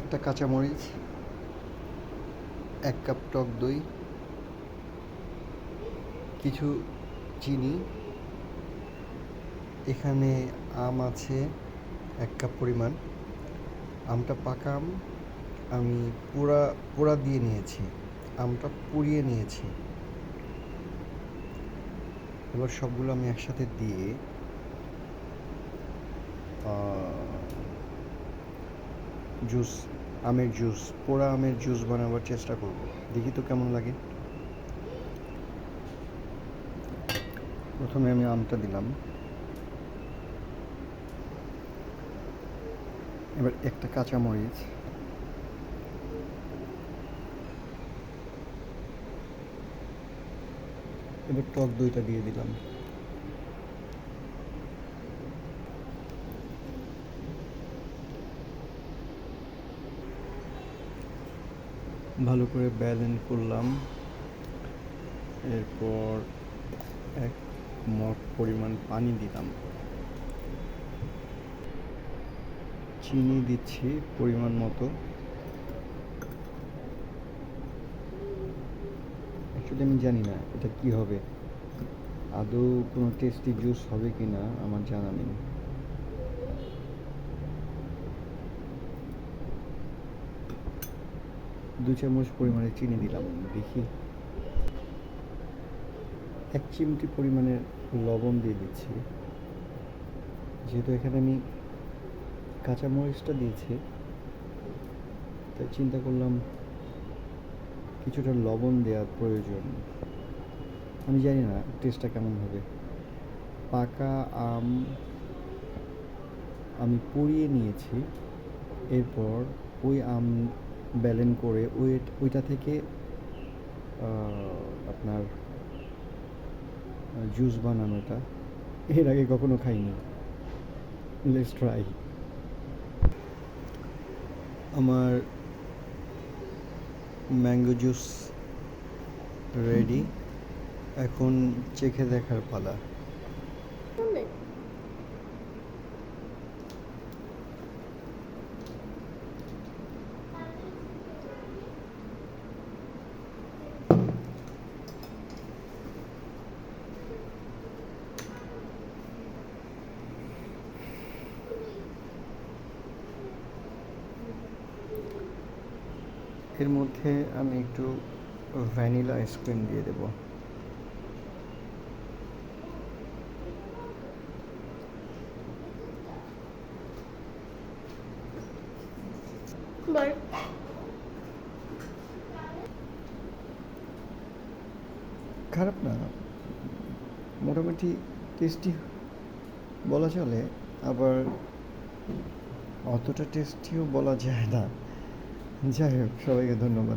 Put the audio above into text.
একটা কাঁচামরিচ, এক কাপ টক দই, কিছু চিনি, এখানে আম আছে এক কাপ পরিমাণ। আমটা পাকা আম, আমি পোড়া পোড়া দিয়ে নিয়েছি। আমটা পুড়িয়ে নিয়েছি। এবার সবগুলো আমি একসাথে দিয়ে জুস, আমের জুস, পোড়া আমের জুস বানাবার চেষ্টা করব। দেখি তো কেমন লাগে। প্রথমে আমি আমটা দিলাম। এবার একটা কাঁচামরিচ। এবার টক দইটা দিয়ে দিলাম। ভালো করে ব্যালেন্স করলাম। এরপর এক মগ পরিমাণ পানি দিলাম। চিনি দিচ্ছি পরিমাণ মতো। অ্যাকচুয়ালি আমি জানি না এটা কি হবে। আদৌ কোনো টেস্টি জুস হবে কি না আমার জানা নেই। দু চামচ পরিমাণে চিনি দিলাম, দেখি। এক চিমটি পরিমাণের লবণ দিয়ে দিচ্ছি। যেহেতু এখানে আমি কাঁচামরিচটা দিয়েছি, তাই চিন্তা করলাম কিছুটা লবণ দেওয়ার প্রয়োজন। আমি জানি না টেস্টটা কেমন হবে। পাকা আম আমি পুড়িয়ে নিয়েছি, এরপর ওই আম ব্যালেন করে ওয়েট, ওইটা থেকে আপনার জুস বানানোটা। এর আগে কখনো খাইনি। লেটস ট্রাই আমার ম্যাঙ্গো জুস রেডি এখন চেখে দেখার পালা। এর মধ্যে আমি একটু ভ্যানিলা আইসক্রিম দিয়ে দেব। খারাপ না। মোটামুটি টেস্টি বলা চলে আবার অতটা টেস্টিও বলা যায় না। 你现在稍微给他弄弄。